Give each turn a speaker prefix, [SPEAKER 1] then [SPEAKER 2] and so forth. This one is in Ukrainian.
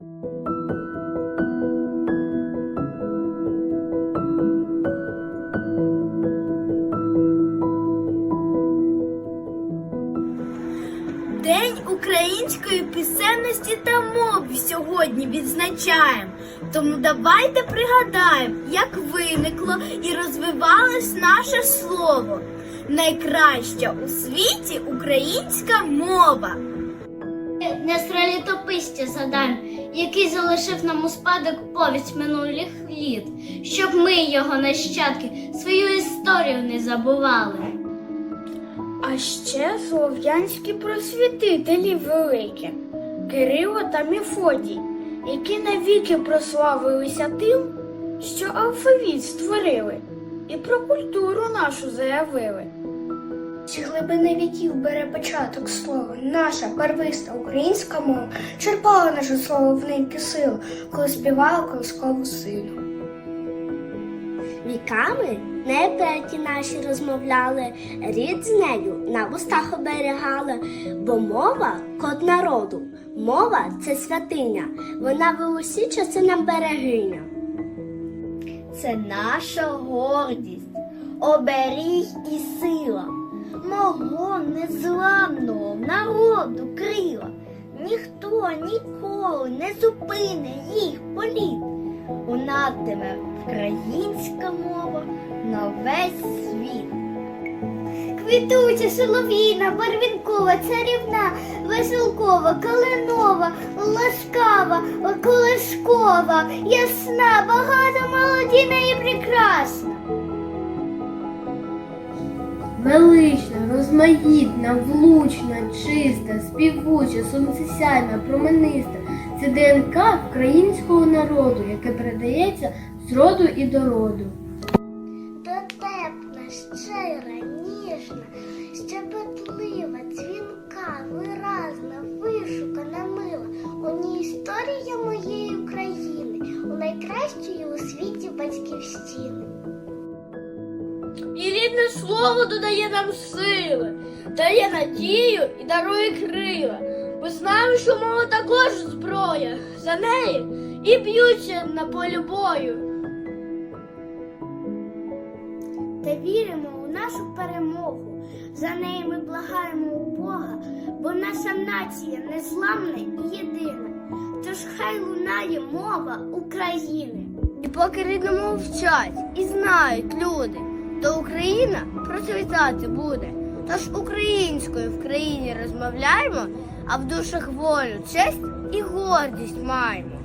[SPEAKER 1] День української пісенності та мови сьогодні відзначаємо. Тому давайте пригадаємо, як виникло і розвивалось наше слово. Найкраща у світі українська мова.
[SPEAKER 2] Нестра літописця задаємо, який залишив нам у спадок повість минулих літ, щоб ми, його нащадки, свою історію не забували.
[SPEAKER 1] А ще слов'янські просвітителі великі Кирило та Мефодій, які навіки прославилися тим, що алфавіт створили і про культуру нашу заявили.
[SPEAKER 3] З глибини віків бере початок слово. Наша первисна українська мова черпала наше слово в неньки силу, коли співала колискову силу.
[SPEAKER 2] Віками небеті наші розмовляли, рід з нею на вустах оберігали, бо мова код народу, мова це святиня, вона в усі часи нам берегиня.
[SPEAKER 1] Це наша гордість, оберіг і сила, мого незламного народу крила. Ніхто ніколи не зупине їх політ. Лунатиме українська мова на весь світ.
[SPEAKER 3] Квітуча, солов'їна, барвінкова, царівна, веселкова, калинова, ласкава, колишкова, ясна, багата, молодіна і прекрасна.
[SPEAKER 4] Велична, розмаїтна, влучна, чиста, співуча, сонцесяйна, промениста. Це ДНК українського народу, яке передається з роду і до роду.
[SPEAKER 3] Дотепна, щира, ніжна, щебетлива, дзвінка, виразна, вишукана, мила. У ній історія моєї України, у найкращої у світі батьківщини.
[SPEAKER 1] І рідне слово додає нам сили, дає надію і дарує крила. Ми знаємо, що мова також зброя. За неї і б'ються на полі бою.
[SPEAKER 3] Та віримо у нашу перемогу. За неї ми благаємо у Бога, бо наша нація незламна і єдина. Тож хай лунає мова України.
[SPEAKER 1] І поки рідну мову вчать і знають люди, то Україна процвітати буде. Тож українською в країні розмовляємо, а в душах волю, честь і гордість маємо.